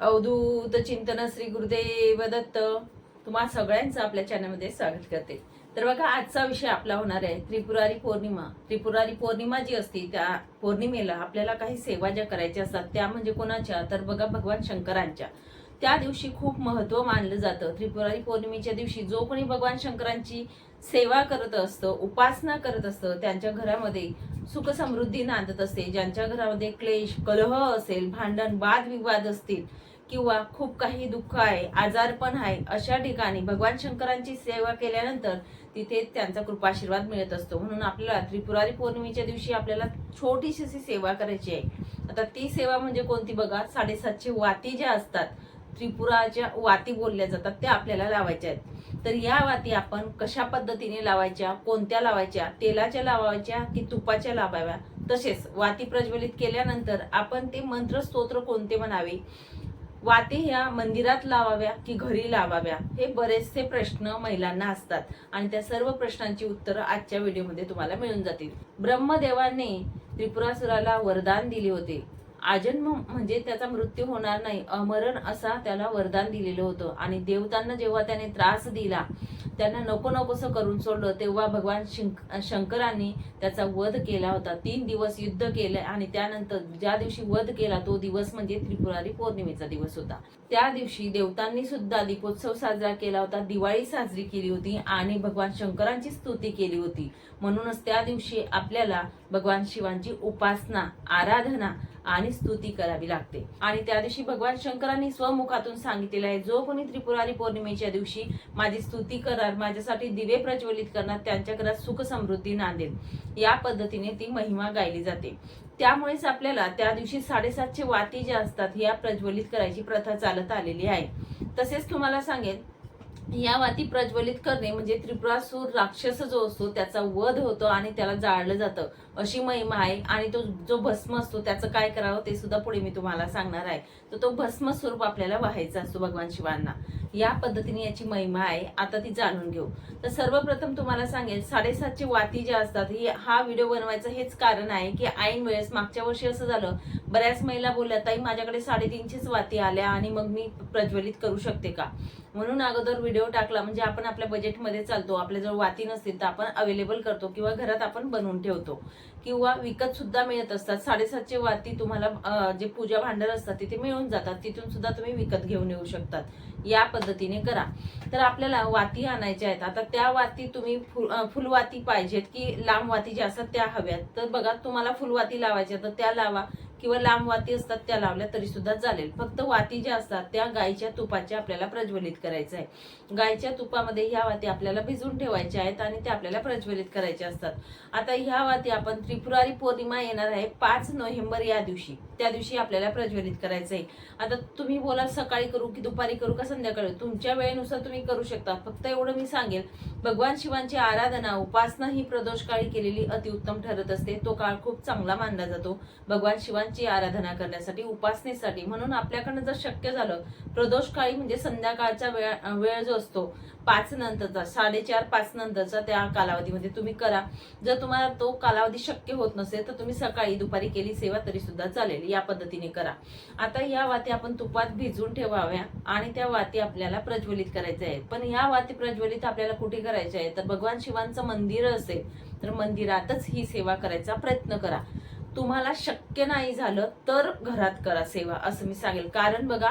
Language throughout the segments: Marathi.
अवधूत चिंतन श्री गुरुदेव दत्त तुम्हा सगळ्यांचं आपल्या चॅनलमध्ये स्वागत करते. तर बघा आजचा विषय आपला होणार आहे त्रिपुरारी पौर्णिमा. त्रिपुरारी पौर्णिमा जी असते त्या पौर्णिमेला आपल्याला काही सेवा ज्या करायच्या असतात त्या म्हणजे कोणाच्या? तर बघा भगवान शंकरांच्या. त्या दिवशी खूप महत्त्व मानलं जातं. त्रिपुरारी पौर्णिमेच्या दिवशी जो कोणी भगवान शंकरांची सेवा करत असतं उपासना करत असतं त्यांच्या घरामध्ये सुख समृद्धी नांदत असते. ज्यांच्या घरामध्ये क्लेश कलह असेल भांडण वादविवाद असतील किंवा खूप काही दुःख आहे आजारपण आहे अशा ठिकाणी भगवान शंकरांची सेवा केल्यानंतर तिथे त्यांचा कृपाशीर्वाद मिळत असतो. म्हणून आपल्याला त्रिपुरारी पौर्णिमेच्या दिवशी आपल्याला छोटीशी अशी सेवा करायची आहे. आता ती सेवा म्हणजे कोणती बघा? साडेसातशे वाती ज्या असतात त्रिपुराच्या वाती बोलल्या जातात त्या आपल्याला लावायच्या आहेत. तर या वाती आपण कशा पद्धतीने लावायच्या कोणत्या लावायच्या? तेलाच्या लावायच्या की तुपाच्या लावाव्या? तसेच वाती प्रज्वलित केल्यानंतर आपण ते मंत्र स्तोत्र कोणते म्हणावे? वाती ह्या मंदिरात लावाव्या की घरी लावाव्या? हे बरेचसे प्रश्न महिलांना असतात. आणि त्या सर्व प्रश्नांची उत्तरं आजच्या व्हिडिओमध्ये तुम्हाला मिळून जातील. ब्रह्मदेवाने त्रिपुरासुराला वरदान दिले होते. आजन्म म्हणजे त्याचा मृत्यू होणार नाही. अमरण असा त्याला वरदान दिलेलं होतं. आणि देवतांना जेव्हा त्याने त्रास दिला त्यांना नको नकोसं करून सोडलं तेव्हा भगवान शिंक- शंकरांनी त्याचा वध केला होता. तीन दिवस युद्ध केलं आणि त्यानंतर ज्या दिवशी वध केला तो दिवस म्हणजे त्रिपुरारी पौर्णिमेचा दिवस होता. त्या दिवशी देवतांनी सुद्धा दीपोत्सव साजरा केला होता दिवाळी साजरी केली होती आणि भगवान शंकरांची स्तुती केली होती. म्हणूनच त्या दिवशी आपल्याला भगवान शिवांची उपासना आराधना आणि स्तुती करावी लागते. आणि त्या दिवशी भगवान शंकरांनी स्वमुखातून सांगितलेलं आहे जो कोणी त्रिपुरारी पौर्णिमेच्या दिवशी माझी स्तुती करणार माझ्यासाठी दिवे प्रज्वलित करणार त्यांच्या घरात सुख समृद्धी नांदेल. या पद्धतीने ती महिमा गायली जाते. त्यामुळेच आपल्याला त्या दिवशी साडेसातशे वाती ज्या असतात ह्या प्रज्वलित करायची प्रथा चालत आलेली आहे. तसेच तुम्हाला सांगेल या वाती प्रज्वलित करणे म्हणजे त्रिपुरासूर राक्षस जो असतो त्याचा वध होतो आणि त्याला जाळलं जातं. अशी महिमा आहे आणि तो जो भस्म असतो त्याचं काय करावं ते सुद्धा पुढे मी तुम्हाला सांगणार आहे. तर तो भस्म स्वरूप आपल्याला व्हायचा असतो भगवान शिवांना. या पद्धतीने याची महिमा आहे. आता ती जाणून घेऊ. तर सर्वप्रथम तुम्हाला सांगेल साडेसातची वाती ज्या असतात ही हा व्हिडिओ बनवायचं हेच कारण आहे की ऐन वेळेस मागच्या वर्षी असं झालं बऱ्याच महिला बोलल्या ताई माझ्याकडे साडेतीनशेच वाती आल्या आणि मग मी प्रज्वलित करू शकते का? म्हणून अगोदर व्हिडिओ टाकला म्हणजे आपण आपल्या बजेटमध्ये चालतो. आपल्याजवळ वाती नसतील तर आपण अवेलेबल करतो किंवा घरात आपण बनवून ठेवतो. किंवा विकत सुद्धा मिळत असतात. साडेसातशे वाती तुम्हाला जे पूजा भांडार असतात तिथे मिळून जातात. तिथून सुद्धा तुम्ही विकत घेऊन येऊ शकतात. या पद्धतीने करा. तर आपल्याला वाती आणायच्या आहेत. आता त्या वाती तुम्ही फुल फुलवाती पाहिजेत की लांब वाती ज्या असतात त्या हव्यात. तर बघा तुम्हाला फुलवाती लावायच्या तर त्या लावा. किंवा लांब वाती असतात त्या लावल्या तरी सुद्धा चालेल. फक्त वाती ज्या असतात त्या गायच्या तुपाच्या आपल्याला प्रज्वलित करायचं आहे. गायच्या तुपामध्ये ह्या वाती आपल्याला भिजवून ठेवायच्या आहेत आणि त्या आपल्याला प्रज्वलित करायच्या असतात. आता ह्या वाती आपण त्रिपुरारी पौर्णिमा येणार आहे पाच नोव्हेंबर या दिवशी. त्या दिवशी आपल्याला प्रज्वलित करायचं आहे. आता तुम्ही बोला सकाळी करू की दुपारी करू का संध्याकाळी? तुमच्या वेळेनुसार तुम्ही करू शकता. फक्त एवढं मी सांगेल भगवान शिवांची आराधना उपासना ही प्रदोष काळी केलेली अतिउत्तम ठरत असते. तो काळ खूप चांगला मानला जातो. भगवान शिवांची आराधना करण्यासाठी उपासनेसाठी. म्हणून आपल्याकडनं जर शक्य झालं प्रदोष काळी म्हणजे संध्याकाळचा वेळ वेळ जो असतो पाच नंतरचा साडेचार पाच नंतरचा त्या कालावधीमध्ये तुम्ही करा. जर तुम्हाला तो कालावधी शक्य होत नसेल तर तुम्ही सकाळी दुपारी केली सेवा तरी सुद्धा चालेल. या पद्धतीने करा. आता या वाती आपण तुपात भिजवून ठेवाव्या आणि त्या वाती आपल्याला प्रज्वलित करायच्या आहेत. पण या वाती प्रज्वलित आपल्याला कुठे करायच्या आहेत? तर भगवान शिवांचं मंदिर असेल तर मंदिरातच ही सेवा करायचा प्रयत्न करा. तुम्हाला शक्य नाही झालं तर घरात करा सेवा असं मी सांगेल. कारण बघा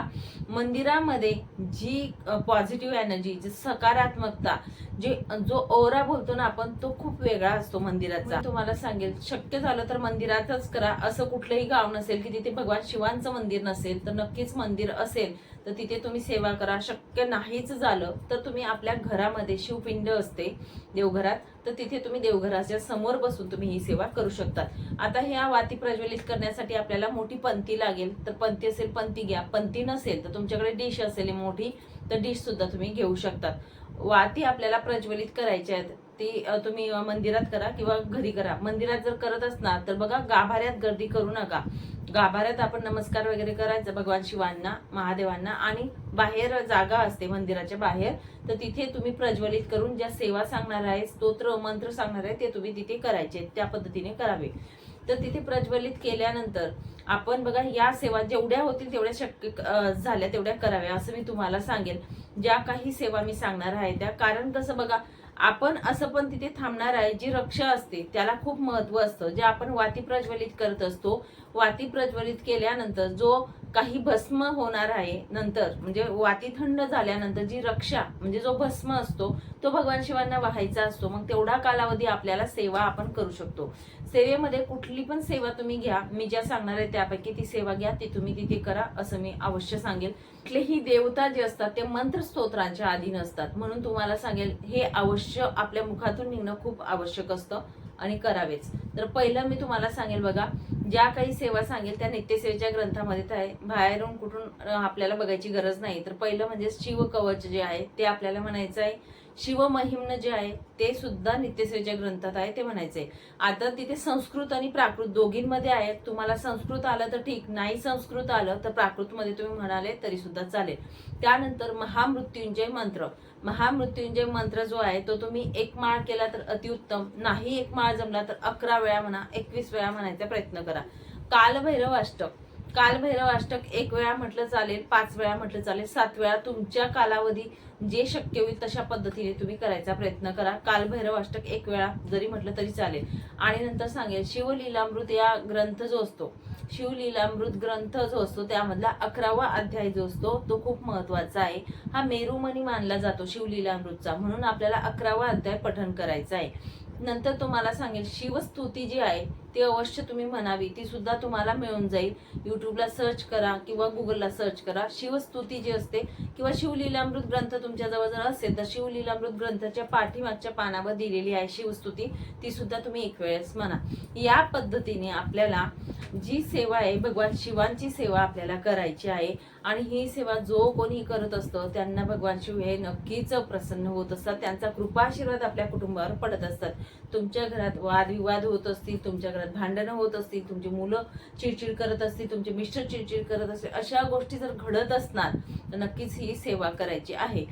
मंदिरामध्ये जी पॉझिटिव्ह एनर्जी जी सकारात्मकता जे जो ओरा बोलतो ना आपण तो खूप वेगळा असतो मंदिराचा. तुम्हाला सांगेल शक्य झालं तर मंदिरातच करा. असं कुठलंही गाव नसेल की तिथे भगवान शिवांचं मंदिर नसेल तर नक्कीच मंदिर असेल. तर तिथे तुम्ही सेवा करा. शक्य नाहीच झालं तर तुम्ही आपल्या घरामध्ये शिवपिंड असते देवघरात तर तिथे तुम्ही देवघराच्या समोर बसून तुम्ही ही सेवा करू शकतात आता ह्या वाती प्रज्वलित करण्यासाठी आपल्याला मोठी पंती लागेल. तर पंती असेल पंती घ्या. पंती नसेल तर तुमच्याकडे डिश असेल मोठी तर डिश सुद्धा तुम्ही घेऊ शकतात वाती आपल्याला प्रज्वलित करायच्या आहेत. ती तुम्ही मंदिरात करा किंवा घरी करा. मंदिरात जर करत असणार तर बघा गाभाऱ्यात गर्दी करू नका. गाभाऱ्यात आपण नमस्कार वगैरे करायचं भगवान शिवांना महादेवांना आणि बाहेर जागा असते मंदिराच्या बाहेर तर तिथे तुम्ही प्रज्वलित करून ज्या सेवा सांगणार आहे स्तोत्र मंत्र सांगणार आहे ते तुम्ही तिथे करायचे त्या पद्धतीने करावे. तर तिथे प्रज्वलित केल्यानंतर आपण बघा या सेवा जेवढ्या होतील तेवढ्या शक्य झाल्या तेवढ्या कराव्या असं मी तुम्हाला सांगेल ज्या काही सेवा मी सांगणार आहे त्या कारण कसं बघा आपण असं पण तिथे थांबणार आहे जी रक्षा असते त्याला खूप महत्त्व असतं. जे आपण वाती प्रज्वलित करत असतो वाती प्रज्वलित केल्यानंतर जो काही भस्म होणार आहे नंतर म्हणजे वाती थंड झाल्यानंतर जी रक्षा म्हणजे जो भस्म असतो तो भगवान शिवांना व्हायचा असतो. मग तेवढा कालावधी आपल्याला सेवा आपण करू शकतो. सेवेमध्ये कुठली पण सेवा तुम्ही घ्या. मी ज्या सांगणार आहे त्यापैकी ती सेवा घ्या ती तुम्ही तिथे करा असं मी अवश्य सांगेल. कुठलेही देवता जे असतात ते मंत्र स्तोत्रांच्या अधीन असतात. म्हणून तुम्हाला सांगेल हे अवश्य आपल्या मुखातून निघणं खूप आवश्यक असतं आणि करावेच. तर पहिलं मी तुम्हाला सांगेल बघा ज्या काही सेवा सांगेल त्या नित्यसेवेच्या ग्रंथामध्ये आहे. बाहेरून कुठून आपल्याला बघायची गरज नाही. तर पहिलं म्हणजे शिव कवच जे आहे ते आपल्याला म्हणायचं आहे. शिवमहिम्न जे आहे ते सुद्धा नित्यसेच्या ग्रंथात आहे ते म्हणायचंय. आता तिथे संस्कृत आणि प्राकृत दोघींमध्ये आहे. तुम्हाला संस्कृत आलं तर ठीक नाही संस्कृत आलं तर प्राकृतमध्ये तुम्ही म्हणाले तरी सुद्धा चालेल. त्यानंतर महामृत्युंजय मंत्र. महामृत्युंजय मंत्र जो आहे तो तुम्ही एक माळ केला तर अतिउत्तम नाही एक माळ जमला तर अकरा वेळा म्हणा एकवीस वेळा म्हणायचा प्रयत्न करा. कालभैरव अष्टक कालभैरव अष्टक एक वेळा म्हटलं चालेल पाच वेळा म्हटलं चालेल सात वेळा तुमच्या कालावधी जे शक्य होईल तशा पद्धतीने तुम्ही करायचा प्रयत्न करा. कालभैरव अष्टक एक वेळा जरी म्हटलं तरी चालेल. आणि नंतर सांगेल शिवलीलामृत या ग्रंथ जो असतो शिवलीलामृत ग्रंथ जो असतो त्यामधला अकरावा अध्याय जो असतो तो खूप महत्त्वाचा आहे. हा मेरुमणी मानला जातो शिवलीलामृतचा. म्हणून आपल्याला अकरावा अध्याय पठण करायचा आहे. नंतर तुम्हाला सांगेल शिवस्तुती जी आहे ती अवश्य तुम्ही म्हणावी. ती सुद्धा तुम्हाला मिळून जाईल. यूट्यूबला सर्च करा किंवा गुगलला सर्च करा. शिवस्तुती जी असते किंवा शिवलीलामृत ग्रंथ तुमच्याजवळ जर असेल तर शिवलीलामृत ग्रंथाच्या पाठीमागच्या पानावर दिलेली आहे शिवस्तुती. ती सुद्धा तुम्ही एक वेळेस म्हणा. या पद्धतीने आपल्याला जी सेवा आहे भगवान शिवांची सेवा आपल्याला करायची आहे आणि ही सेवा जो कोणी करत असतो त्यांना भगवान शिव हे नक्कीच प्रसन्न होत असतात. त्यांचा कृपाशीर्वाद आपल्या कुटुंबावर पडत असतात. तुमच्या घरात वादविवाद होत असतील तुमच्या घरात भांडणं होत असतील तुमची मुलं चिडचिड करत असतील तुमचे मिस्टर चिडचिड करत असतील अशा गोष्टी जर घडत असणार तर नक्कीच ही सेवा करायची आहे.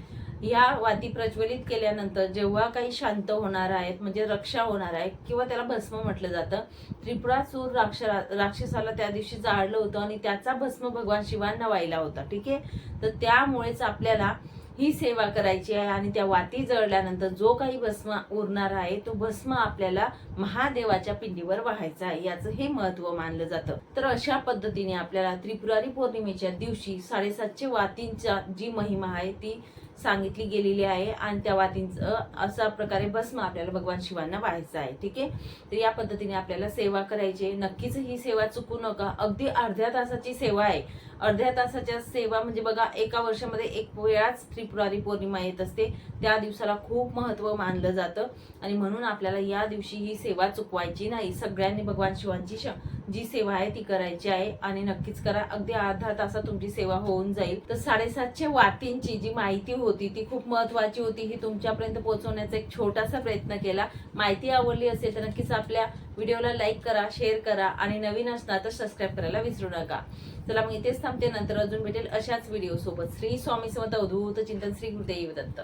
या वाती प्रज्वलित केल्यानंतर जेव्हा काही शांत होणार आहेत म्हणजे रक्षा होणार आहे किंवा त्याला भस्म म्हटलं जातं त्रिपुरासूर राक्ष राक्षसाला त्या दिवशी जाळलं होतं आणि त्याचा भस्म भगवान शिवांना व्हायला होता ठीक आहे? तर त्यामुळेच आपल्याला ही सेवा करायची आहे आणि त्या वाती जळल्यानंतर जो काही भस्म उरणार आहे तो भस्म आपल्याला महादेवाच्या पिंडीवर वाहायचा आहे. याचं हे महत्त्व मानलं जातं. तर अशा पद्धतीने आपल्याला त्रिपुरारी पौर्णिमेच्या दिवशी साडेसातशे वातींचा जी महिमा आहे ती सांगितली गेलेली आहे आणि त्या वातींचं अशा प्रकारे भस्म आपल्याला भगवान शिवांना व्हायचं आहे ठीक आहे? तर या पद्धतीने आपल्याला सेवा करायची आहे. नक्कीच ही सेवा चुकू नका. अगदी अर्ध्या तासाची सेवा आहे. अर्ध्या तासाच्या सेवा म्हणजे बघा एका वर्षामध्ये एक वेळाच त्रिपुरारी पौर्णिमा येत असते. त्या दिवसाला खूप महत्त्व मानलं जातं. आणि म्हणून आपल्याला या दिवशी ही सेवा चुकवायची नाही. सगळ्यांनी भगवान शिवांची श- जी सेवा आहे ती करायची आहे आणि नक्कीच करा. अगदी अर्धा तासात तुमची सेवा होऊन जाईल. तर साडेसातशे वातींची जी माहिती होती ती खूप महत्वाची होती. ही तुमच्यापर्यंत पोहोचवण्याचा एक छोटासा प्रयत्न केला. माहिती आवडली असेल तर नक्कीच आपल्या व्हिडिओला लाईक करा शेअर करा आणि नवीन असणार तर सबस्क्राईब करायला विसरू नका. चला मग इथेच थांबते. नंतर अजून भेटेल अशाच व्हिडिओ सोबत श्री स्वामी समर्थ अवधूत चिंतन श्री गुरुदेव दत्त.